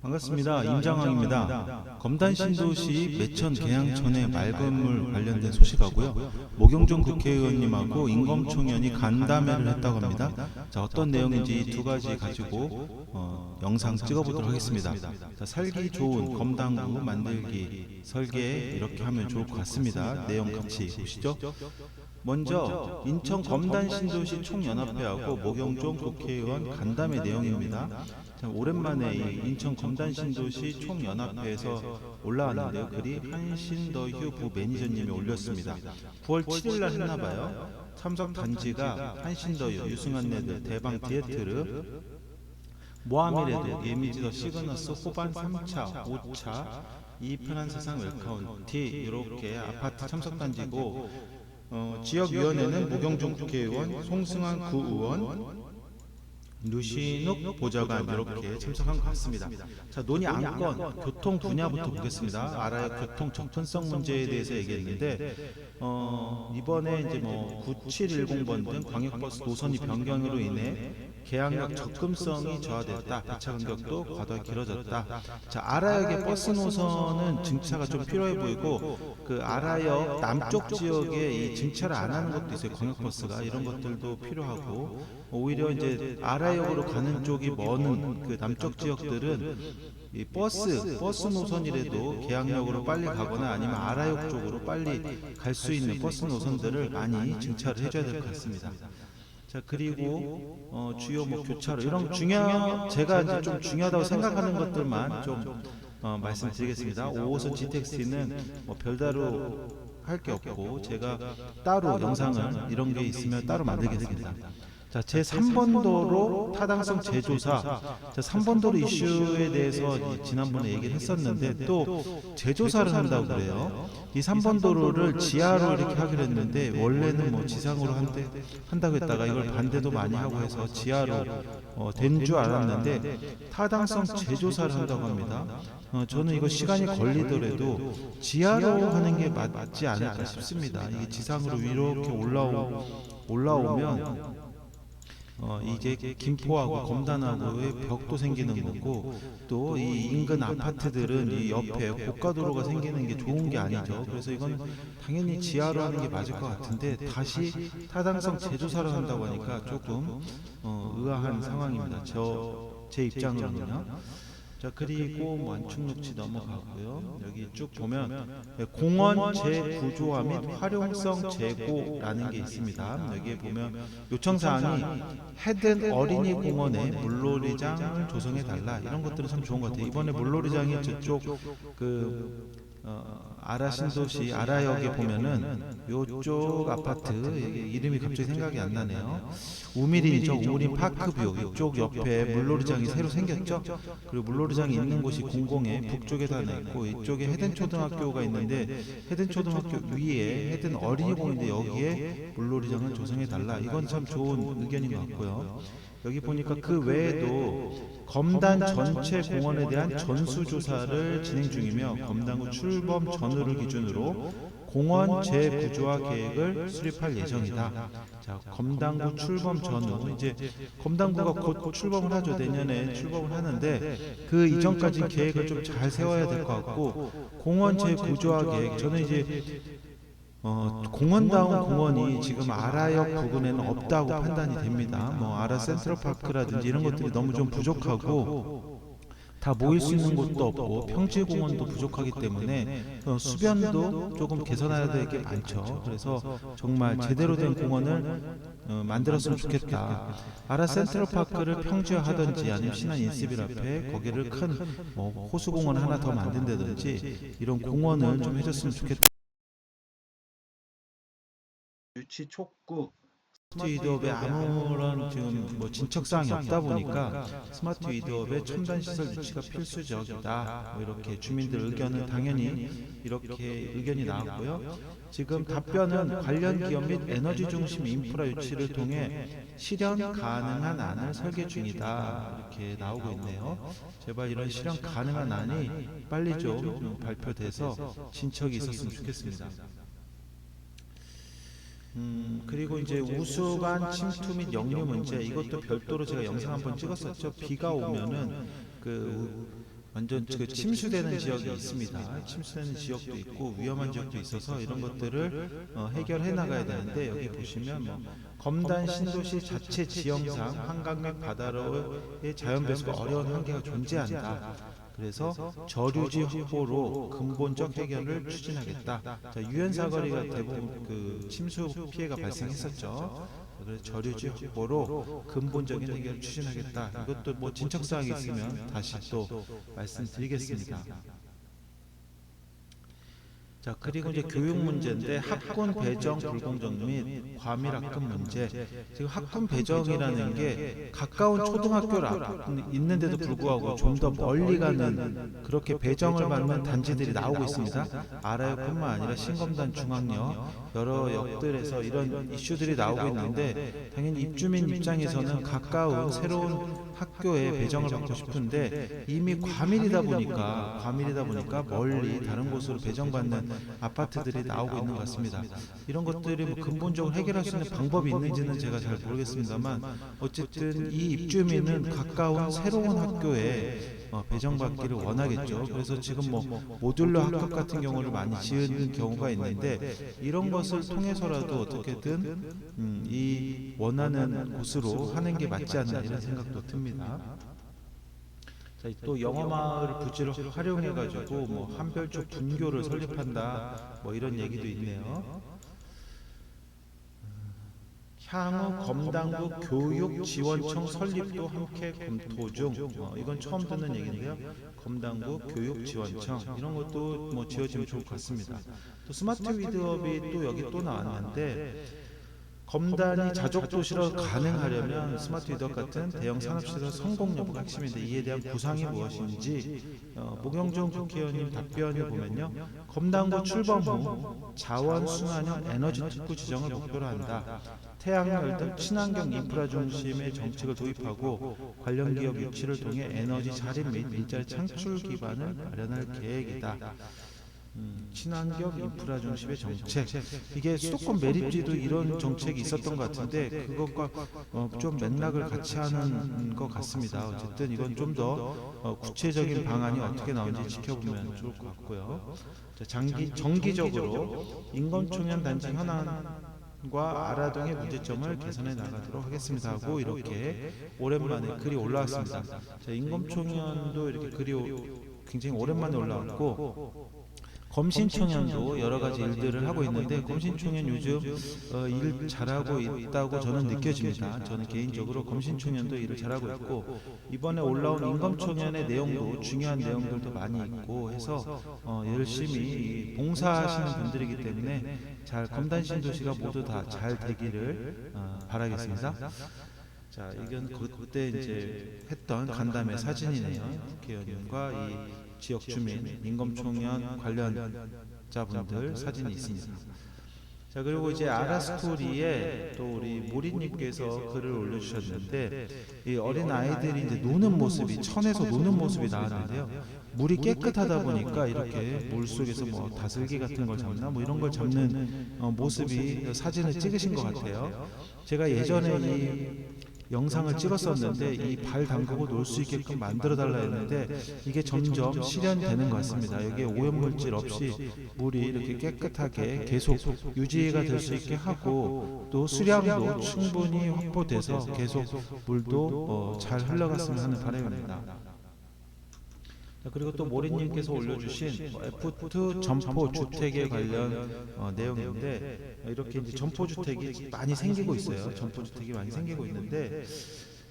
반갑습니다. 임장황입니다. 검단 신도시 매천 계양천의 맑음물 관련된 소식하고요. 모경종 국회의원님하고 임검총연이 간담회를 했다고 합니다. 자, 어떤 내용인지 이두 가지 가지고 어, 영상 찍어보도록 하겠습니다. 자, 살기 좋은 검당구 만들기 설계 이렇게 하면 좋을 것 같습니다. 내용 같이 보시죠. 먼저 인천 검단 신도시 총연합회하고 모경종 국회의원 간담회 내용입니다. 참 오랜만에 이 인천 검단 신도시 총연합회에서 올라왔는데요. 글이 한신더휴 부 매니저님이 올렸습니다. 9월 7일 날 했나 봐요. 참석 단지가 한신더휴, 유승한네들, 대방 디에트르, 모하미레드, 예미지 더 시그너스, 호반 3차, 5차, 이 편한 세상 웰카운티 이렇게 아파트 참석 단지고 어, 지역위원회는 무경중 국회의원, 송승환 구의원, 누신욱 보좌관 이렇게 참석한 것 같습니다. 자 논의 안건 교통 분야부터 보겠습니다. 알아요 교통 접근성 문제에 대해서 얘기했는데 어, 이번에 이제 뭐 9710번 등 광역버스 노선이 변경으로 인해 계약력 접근성이 저하됐다. 배차 간격도 과도하게 길어졌다. 자 아라역의 버스 노선은 증차가 좀 필요해 보이고 그 아라역 남쪽 지역에 이 증차를 안 하는 것도 있어요. 광역버스가 이런 것들도 필요하고 오히려 이제 아라역으로 가는 쪽이 먼 그 남쪽 지역들은 이 버스 버스 노선이라도 계양역으로 빨리 가거나 아니면 아라역 쪽으로 빨리 갈 수 있는 버스 노선들을 많이 증차를 해줘야 될 것 같습니다. 자 그리고 어, 주요 뭐 교차로 이런 중요 제가 이제 좀 중요하다고 생각하는 것들만 좀 어, 말씀드리겠습니다. 5호선 GTX는 뭐 별다로 할 게 없고 제가 따로 영상을 이런 게 있으면 따로 만들겠습니다. 자, 제 3번 도로 타당성 재조사. 자, 3번 도로 이슈에 대해서 이 지난번에 얘기를 했었는데 또 재조사를 한다고 그래요. 이 3번 도로를 지하로 이렇게 하기로 했는데 원래는 뭐 지상으로 한대, 한다고 했다가 이걸 반대도 많이 하고 해서 지하로 어, 된 줄 알았는데 타당성 재조사를 한다고 합니다. 어, 저는 이거 시간이 걸리더라도 지하로 하는 게 맞 지 않을까 싶습니다. 이게 지상으로 이렇게 올라오, 올라오면 어, 이게 김포하고 검단하고의 벽도 생기는 거고 또 이 인근 아파트들은 이 옆에 고가도로가 생기는 게 좋은 게 아니죠. 그래서 이건 당연히 지하로 하는 게 맞을 것 같은데 다시 타당성 재조사를 한다고 하니까 조금 어, 의아한 상황입니다. 저 제 입장으로는요. 자 그리고 뭐 완충록지 넘어가고요. 여기 쭉 보면 공원 재구조화 및 활용성 제고라는 게 있습니다. 여기에 보면 요청 사항이 헤든 어린이 공원에 물놀이장을 조성해 달라 이런 것들은 참 좋은 것 같아요. 이번에 물놀이장이 저쪽 그 어, 아라 신도시 아라역에 보면은 요쪽 아파트 이게 이름이 갑자기 생각이 안 나네요. 우미린이죠. 우미린 파크뷰 이쪽 옆에 물놀이장이 새로 생겼죠. 그리고 물놀이장이 있는 곳이 공공의 북쪽에 하나 있고 이쪽에 헤든 초등학교가 있는데 헤든 초등학교 위에 헤든 어린이공원인데 여기에 물놀이장을 조성해 달라. 이건 참 좋은 의견인 것 같고요. 여기 보니까 그 외에도 검단 전체 공원에 대한 전수 조사를 진행 중이며 검단구 출범 전후를 기준으로 공원 재구조화 계획을 수립할 예정이다. 자, 검단구 출범 전후 이제 검단구가 곧 출범을 하죠. 내년에 출범을 하는데 그 이전까지 계획을 좀 잘 세워야 될 것 같고 공원 재구조화 계획 저는 이제 어, 공원다운 공원이 지금 아라역 부근에는 없다고 판단이 됩니다. 뭐 아라 센트럴파크라든지 이런 것들이 너무 좀 부족하고 다 모일 수 있는 곳도 없고 평지 공원도 부족하기 때문에 어, 수변도 조금 개선해야 될 게 많죠. 그래서 정말 제대로 된 공원을 어, 만들었으면 좋겠다. 아라 센트럴파크를 평지화하든지 아니면 신안 인스빌 앞에 거기를 큰 뭐 호수공원 하나 더 만든다든지 이런 공원을 좀 해줬으면 좋겠다. 유치 촉구 스마트 위드업에 아무런 지금 뭐 진척 사항이 없다 보니까 스마트 위드업의 첨단 시설 유치가 필수적이다. 뭐 이렇게 주민들 의견은 당연히 이렇게 의견이 나왔고요. 지금 답변은 관련 기업 및 에너지 중심 인프라 유치를 통해 실현 가능한 안을 설계 중이다. 이렇게 나오고 있네요. 제발 이런 실현 가능한 안이 빨리 좀 발표돼서 진척이 있었으면 좋겠습니다. 음, 그리고 이제 우수관 침투 및 역류 문제 이것도 별도로 제가 영상 한번 찍었었죠. 비가 오면은 그 우- 완전 그 침수되는 지역이 있습니다. 침수되는 지역도 있고 위험한 지역도 있어서 이런 것들을 어, 해결해 나가야 되는데 여기 보시면 뭐 검단 신도시 자체 지형상 한강 및 바다로의 자연 배수가 어려운 한계가 존재한다. 그래서 저류지 확보로 근본적 해결을 추진하겠다. 자, 유엔 사거리가 대부분 그 침수 피해가 발생했었죠. 그래서 저류지 확보로 근본적인 해결을 추진하겠다. 이것도 뭐 진척 사항이 있으면 다시 또 말씀드리겠습니다. 자 그리고 이제 교육 문제인데 학군 배정 불공정 및 과밀 학급 문제. 지금 학군 배정이라는 게 가까운 초등학교를 앞- 있는데도 불구하고 좀 더 멀리 가는 그렇게 배정을 받는 단지들이 나오고 있습니다. 아라역뿐만 아니라 신검단 중앙역 여러 역들에서 이런 이슈들이 나오고 있는데 당연히 입주민 입장에서는 가까운 새로운 학교에 배정을 받고 싶은데 이미 과밀이다 보니까 과밀이다 보니까 멀리 다른 곳으로 배정받는 아파트들이 나오고 있는 것 같습니다. 이런 것들이 뭐 근본적으로 해결할 수 있는 방법이 있는지는 제가 잘 모르겠습니다만 어쨌든 이 입주민은 가까운 새로운 학교에 어, 배정받기를 원하겠죠. 그래서 지금 뭐 모듈러 학급 같은 경우를 많이 지은 경우가 있는데 이런 것을 통해서라도 어떻게든 음, 이 원하는 곳으로 하는 게 맞지 않나 이런 생각도 듭니다. 자, 또 영어 마을 부지를 활용해 가지고 뭐 한별적 분교를 설립한다 뭐 이런 얘기도 있네요. 향후 검당구 교육지원청 설립도 함께 검토 중. 어, 이건 처음 듣는 얘기인데요. 검당구 교육지원청 이런 것도 뭐 지어지면 좋을 것 같습니다. 또 스마트 위드업이 또 여기 또 나왔는데 검단이 자족 도시로 가능하려면 스마트 위드업 같은 대형 산업시설 성공 여부가 핵심인데 이에 대한 구상이 무엇인지 어, 모경종 국회의원님 답변을 보면요. 검단구 출범 후 자원 순환형 에너지 특구 지정을 목표로 한다. 태양열 등 친환경 인프라 중심의 정책을 도입하고 관련 기업 유치를 통해 에너지 자립 및 일자리 창출 기반을 마련할 계획이다. 음, 친환경 인프라 중심의 정책. 이게 수도권 매립지도 이런 정책이 있었던 것 같은데 그것과 어, 좀 맥락을 같이 하는 것 같습니다. 어쨌든 이건 좀 더 어, 구체적인 방안이 어떻게 나오는지 지켜보면 좋을 것 같고요. 자, 장기 정기적으로 인건총연 단지 현안과 아라동의 문제점을 개선해 나가도록 하겠습니다. 하고 이렇게 오랜만에 글이 올라왔습니다. 자, 인검총연도 이렇게 글이 오- 굉장히 오랜만에 올라왔고 검신총연도 여러 가지 일들을 하고 있는데 검신총연 요즘 어, 일 잘하고 있다고 저는 느껴집니다. 저는 개인적으로 검신총연도 일을 잘하고 있고 이번에 올라온 인검총연의 내용도 중요한 내용들도 많이 있고 해서 어, 열심히 봉사하시는 분들이기 때문에 잘 검단신도시가 모두 다 잘 되기를 어, 바라겠습니다. 자, 이건 그- 그때 이제 했던 간담회 사진이네요. 국회의원님과 이 지역 주민, 인검총연 관련자분들 사진이 있습니다. 자, 그리고 이제 아라스토리에 또 우리 모리님께서 글을 올려주셨는데 이 어린 아이들이 이제 노는 모습이 천에서 노는 모습이 나왔는데요. 물이 깨끗하다 보니까 이렇게 물 속에서 뭐 다슬기 같은 걸 잡나 뭐 이런 걸 잡는 어, 모습이 사진을 찍으신 것 같아요. 제가 예전에 이 영상을 찍었었는데 이 발 담그고 놀 수 있게끔 만들어 달라 했는데 이게 점점 실현되는 것 같습니다. 여기에 오염물질 없이 물이 이렇게 깨끗하게 계속 유지가 될 수 있게 하고 또 수량도 충분히 확보돼서 계속 물도 어, 잘 흘러갔으면 하는 바람입니다. 자, 그리고 또 모리님께서 올려주신 뭐 F2 점포 주택에 관련 어, 내용인데 어, 이렇게 이제 점포 주택이 많이 생기고 있어요. 점포 주택이 많이 생기고 있는데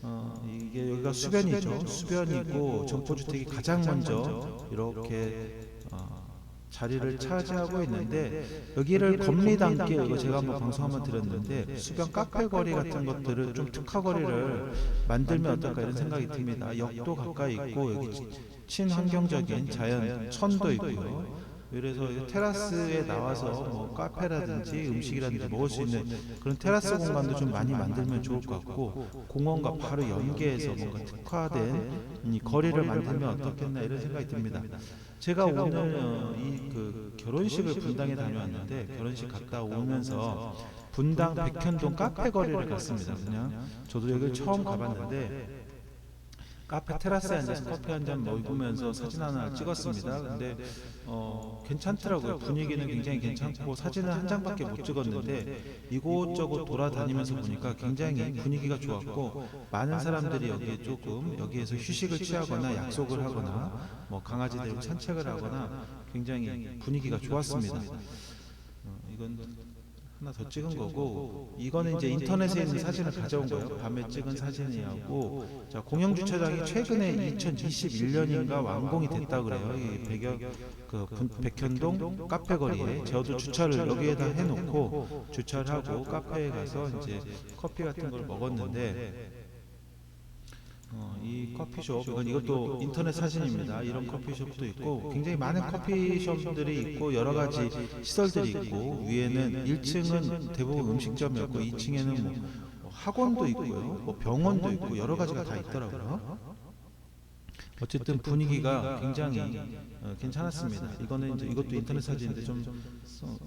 어, 이게 여기가 수변이죠. 수변이고 점포 주택이 가장 먼저 이렇게 어, 자리를 차지하고 있는데 여기를 겁리담게 이거 제가 한번 방송 한번 드렸는데 수변 카페 거리 같은 것들을 좀 특화 거리를 만들면 어떨까 이런 생각이 듭니다. 역도 가까이 있고 여기 친환경적인 자연 천도 있고요. 그래서 이 테라스에 나와서 뭐 카페라든지 음식이라든지 먹을 수 있는 그런 테라스 공간도 좀 많이 만들면 좋을 것 같고 공원과 바로 연계해서 뭔가 특화된 이 거리를 만들면 어떻겠나 이런 생각이 듭니다. 제가 오늘 어, 이그 결혼식을 분당에 다녀왔는데 결혼식 갔다 오면서 분당 백현동 카페 거리를 갔습니다. 그냥 저도 여기를 처음 가봤는데 카페 테라스에 앉아서 커피 한 잔 먹으면서 사진 하나 찍었습니다. 근데 어, 괜찮더라고요. 분위기는 굉장히 괜찮고 사진은 한 장밖에 못 찍었는데 이곳저곳 돌아다니면서 보니까 굉장히 분위기가 좋았고 많은 사람들이 여기에 조금 여기에서 휴식을 취하거나 약속을 하거나 뭐 강아지들 산책을 하거나 굉장히 분위기가 좋았습니다. 어, 이건 하나 더 찍은 거고 이거는 이제 인터넷에 있는 사진을 가져온 거예요. 밤에 찍은 사진이하고. 자 공영 주차장이 최근에 2021년인가 완공이 됐다 그래요. 이 백여 그 분- 백현동 카페 거리에 저도 주차를 여기에다 해놓고 주차를 하고 카페에 가서 이제 커피 같은 걸 먹었는데 어, 이 커피숍 이건 이것도 인터넷 사진입니다. 이런 커피숍도 있고 굉장히 많은 커피숍들이 있고 여러 가지 시설들이 있고 위에는 1층은 대부분 음식점이었고 2층에는 뭐 학원도 있고요, 뭐 병원도 있고 여러 가지가 다 있더라고요. 어쨌든 분위기가 굉장히 어, 괜찮았습니다. 이거는 이제 이것도 인터넷 사진인데 좀 어,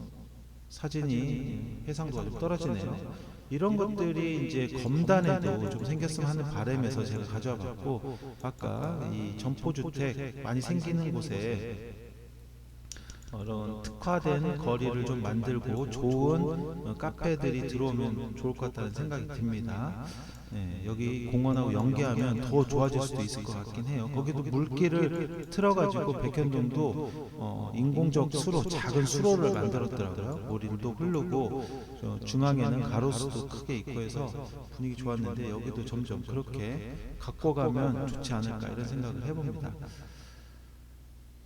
사진이 해상도가 좀 떨어지네요. 이런 것들이 이제 검단에도 좀 생겼으면 하는 바람에서 제가 가져와 봤고 아까 이 점포주택 많이 생기는 곳에 이런 특화된 거리를 좀 만들고 좋은 어, 카페들이 들어오면 좋을 것 같다는 생각이 듭니다. 네, 여기 공원하고 연계하면 더 좋아질 수도 있을 것 같긴 해요. 거기도 물길을 틀어가지고 백현동도 어, 인공적 수로 작은 수로를 만들었더라고요. 물도 흐르고 저 중앙에는 가로수도 크게 있고 해서 분위기 좋았는데 여기도 점점 그렇게 갖고 가면 좋지 않을까 이런 생각을 해봅니다.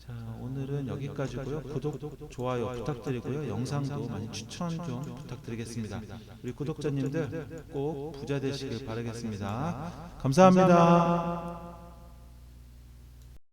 자 오늘은 여기까지고요. 구독, 좋아요 부탁드리고요. 영상도 많이 추천 좀 부탁드리겠습니다. 우리 구독자님들 꼭 부자 되시길 바라겠습니다. 감사합니다.